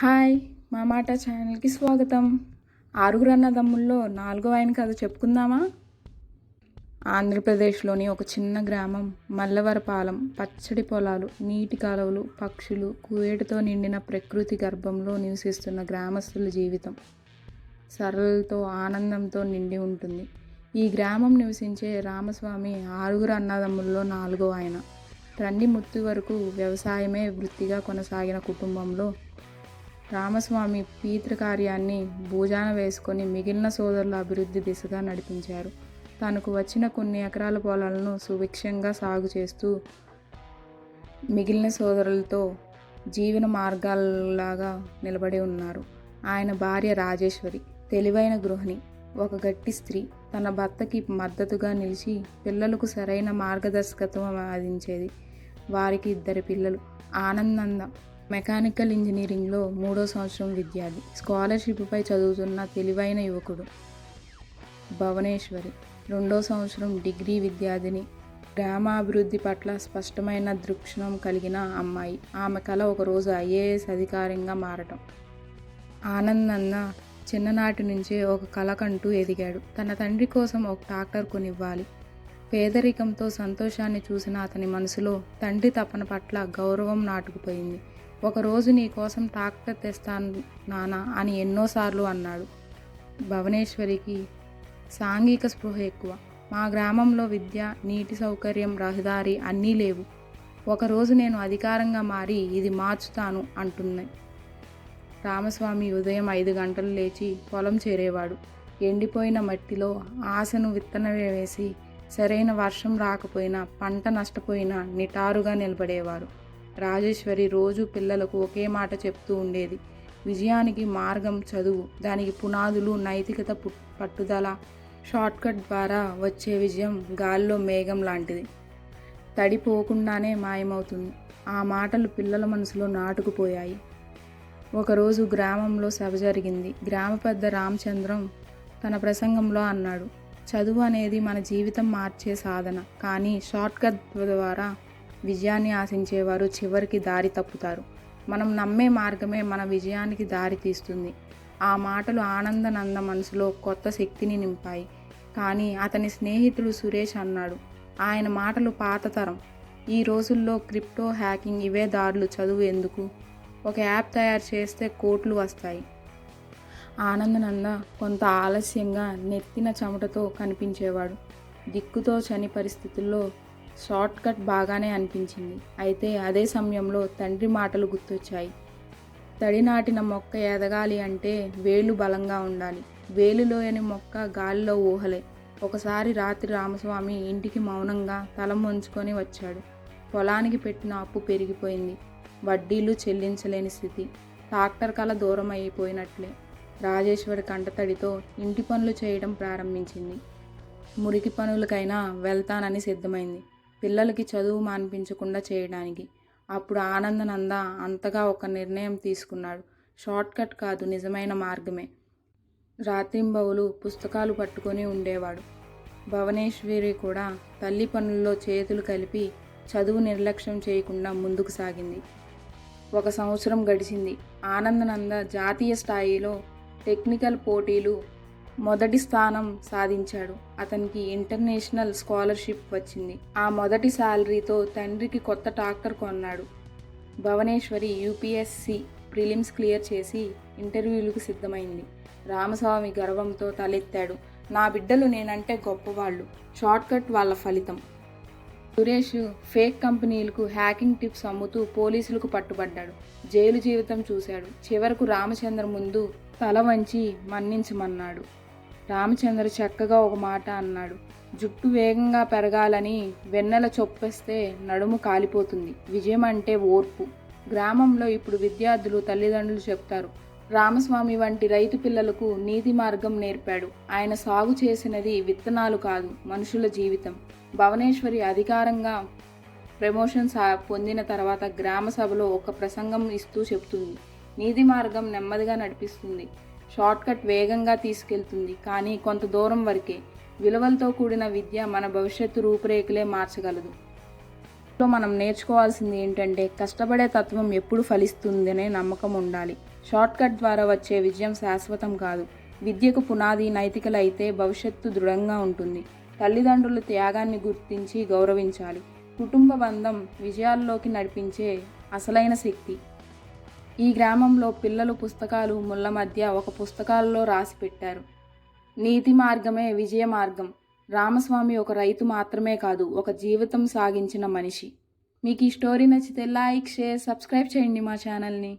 Hi మా మాట ఛానల్కి స్వాగతం. ఆరుగురు అన్నదమ్ముల్లో నాలుగో ఆయన కథ చెప్పుకుందామా? ఆంధ్రప్రదేశ్లోని ఒక చిన్న గ్రామం మల్లవరపాలెం పచ్చడి పొలాలు నీటి కాలువలు పక్షులు కువేటుతో నిండిన ప్రకృతి గర్భంలో నివసిస్తున్న గ్రామస్తుల జీవితం. సరళతో ఆనందంతో నిండి ఉంటుంది. ఈ గ్రామం నివసించే రామస్వామి ఆరుగురు అన్నదమ్ముల్లో నాలుగో ఆయన. రండి ముత్తు వరకు వ్యవసాయమే వృత్తిగా కొనసాగిన కుటుంబంలో రామస్వామి పీతృ కార్యాన్ని భూజాన వేసుకొని మిగిలిన సోదరుల అభివృద్ధి దిశగా నడిపించారు. తనకు వచ్చిన కొన్ని ఎకరాల పొలాలను సుభిక్షంగా సాగు చేస్తూ మిగిలిన సోదరులతో జీవన మార్గాలలాగా నిలబడి ఉన్నారు. ఆయన భార్య రాజేశ్వరి తెలివైన గృహిణి ఒక గట్టి స్త్రీ. తన భర్తకి మద్దతుగా నిలిచి పిల్లలకు సరైన మార్గదర్శకత్వం అందించేది వారికి ఇద్దరు పిల్లలు. ఆనందంద మెకానికల్ ఇంజనీరింగ్లో మూడో సంవత్సరం విద్యార్థి. స్కాలర్షిప్పై చదువుతున్న తెలివైన యువకుడు భువనేశ్వరి. రెండో సంవత్సరం డిగ్రీ విద్యార్థిని. గ్రామాభివృద్ధి పట్ల స్పష్టమైన దృక్షణం కలిగిన అమ్మాయి. ఆమె కళ ఒకరోజు ఐఏఎస్ అధికారంగా మారటం. ఆనందన్న చిన్ననాటి నుంచే ఒక కళకంటూ ఎదిగాడు. తన తండ్రి కోసం ఒక ట్రాక్టర్ కొనివ్వాలి. పేదరికంతో సంతోషాన్ని చూసిన అతని మనసులో తండ్రి తపన పట్ల గౌరవం నాటుకుపోయింది. ఒకరోజు నీ కోసం ట్రాక్టర్ తెస్తాను నానా అని ఎన్నోసార్లు అన్నాడు. భువనేశ్వరికి సాంఘిక స్పృహ ఎక్కువ. మా గ్రామంలో విద్య నీటి సౌకర్యం రహదారి అన్నీ లేవు. ఒకరోజు నేను అధికారంగా మారి ఇది మార్చుతాను అంటుంది రామస్వామి ఉదయం ఐదు గంటలు లేచి పొలం చేరేవాడు. ఎండిపోయిన మట్టిలో ఆశను విత్తన వేసి సరైన వర్షం రాకపోయినా పంట నష్టపోయినా నిటారుగా నిలబడేవారు. రాజేశ్వరి రోజు పిల్లలకు ఒకే మాట చెప్తూ ఉండేది. విజయానికి మార్గం చదువు దానికి పునాదులు నైతికత పట్టుదల షార్ట్కట్ ద్వారా వచ్చే విజయం గాల్లో మేఘం లాంటిది. తడిపోకుండానే మాయమవుతుంది. ఆ మాటలు పిల్లల మనసులో నాటుకుపోయాయి. ఒకరోజు గ్రామంలో సభ జరిగింది. గ్రామ పెద్ద రామచంద్రం తన ప్రసంగంలో అన్నాడు చదువు అనేది మన జీవితం మార్చే సాధన కానీ షార్ట్కట్ ద్వారా విజయాన్ని ఆశించేవారు చివరికి దారి తప్పుతారు. మనం నమ్మే మార్గమే మన విజయానికి దారి తీస్తుంది. ఆ మాటలు ఆనందనంద మనసులో కొత్త శక్తిని నింపాయి. కానీ అతని స్నేహితుడు సురేష్ అన్నాడు ఆయన మాటలు పాత తరం. ఈ రోజుల్లో క్రిప్టో హ్యాకింగ్ ఇవే దారులు. చదువు ఎందుకు? ఒక యాప్ తయారు చేస్తే కోట్లు వస్తాయి. ఆనందనంద కొంత ఆలస్యంగా నెత్తిన చెమటతో కనిపించేవాడు. దిక్కుతో చని పరిస్థితుల్లో షార్ట్ కట్ బాగానే అనిపించింది. అయితే అదే సమయంలో తండ్రి మాటలు గుర్తొచ్చాయి. తడి నాటిన మొక్క ఎదగాలి అంటే వేలు బలంగా ఉండాలి. వేలులోని మొక్క గాలిలో ఊహలే. ఒకసారి రాత్రి రామస్వామి ఇంటికి మౌనంగా తల ముంచుకొని వచ్చాడు. పొలానికి పెట్టిన అప్పు పెరిగిపోయింది. వడ్డీలు చెల్లించలేని స్థితి. ట్రాక్టర్ కల దూరం అయిపోయినట్లే. రాజేశ్వరి కంటతడితో ఇంటి పనులు చేయడం ప్రారంభించింది. మురికి పనులకైనా వెళ్తానని సిద్ధమైంది. పిల్లలకి చదువు మాన్పించకుండా చేయడానికి. అప్పుడు ఆనందనంద అంతగా ఒక నిర్ణయం తీసుకున్నాడు. షార్ట్కట్ కాదు నిజమైన మార్గమే. రాత్రింబవులు పుస్తకాలు పట్టుకొని ఉండేవాడు. భువనేశ్వరి కూడా తల్లి పనుల్లో చేతులు కలిపి చదువు నిర్లక్ష్యం చేయకుండా ముందుకు సాగింది. ఒక సంవత్సరం గడిచింది. ఆనందనంద జాతీయ స్థాయిలో టెక్నికల్ పోటీలు మొదటి స్థానం సాధించాడు. అతనికి ఇంటర్నేషనల్ స్కాలర్షిప్ వచ్చింది. ఆ మొదటి శాలరీతో తండ్రికి కొత్త ట్రాక్టర్ కొన్నాడు. భువనేశ్వరి యూపీఎస్సి ప్రిలిమ్స్ క్లియర్ చేసి ఇంటర్వ్యూలకు సిద్ధమైంది. రామస్వామి గర్వంతో తలెత్తాడు. నా బిడ్డలు నేనంటే గొప్పవాళ్ళు. షార్ట్కట్ వాళ్ళ ఫలితం. సురేష్ ఫేక్ కంపెనీలకు హ్యాకింగ్ టిప్స్ అమ్ముతూ పోలీసులకు పట్టుబడ్డాడు. జైలు జీవితం చూశాడు. చివరకు రామచంద్ర ముందు తల వంచి మన్నించమన్నాడు. రామచంద్ర చక్కగా ఒక మాట అన్నాడు. జుట్టు వేగంగా పెరగాలని వెన్నెల చొప్పేస్తే నడుము కాలిపోతుంది. విజయం అంటే ఓర్పు. గ్రామంలో ఇప్పుడు విద్యార్థులు తల్లిదండ్రులు చెప్తారు. రామస్వామి వంటి రైతు పిల్లలకు నీతి మార్గం నేర్పాడు. ఆయన సాగు చేసినది విత్తనాలు కాదు మనుషుల జీవితం. భువనేశ్వరి అధికారంగా ప్రమోషన్ సా పొందిన తర్వాత గ్రామ సభలో ఒక ప్రసంగం ఇస్తూ చెప్తుంది. నీతి మార్గం నెమ్మదిగా నడిపిస్తుంది. షార్ట్కట్ వేగంగా తీసుకెళ్తుంది. కానీ కొంత దూరం వరకే విలువలతో కూడిన విద్య మన భవిష్యత్తు రూపురేఖలే మార్చగలదు. లో మనం నేర్చుకోవాల్సింది ఏంటంటే కష్టపడే తత్వం ఎప్పుడు ఫలిస్తుందనే నమ్మకం ఉండాలి. షార్ట్కట్ ద్వారా వచ్చే విజయం శాశ్వతం కాదు. విద్యకు పునాది నైతికలు అయితే భవిష్యత్తు దృఢంగా ఉంటుంది. తల్లిదండ్రుల త్యాగాన్ని గుర్తించి గౌరవించాలి. కుటుంబ బంధం విజయాల్లోకి నడిపించే అసలైన శక్తి. ఈ గ్రామంలో పిల్లలు పుస్తకాలు ముళ్ళ మధ్య ఒక పుస్తకాలలో రాసి పెట్టారు. నీతి మార్గమే విజయ మార్గం. రామస్వామి ఒక రైతు మాత్రమే కాదు ఒక జీవితం సాగించిన మనిషి. మీకు ఈ స్టోరీ నచ్చితే లైక్ షేర్ సబ్స్క్రైబ్ చేయండి మా ఛానల్ని.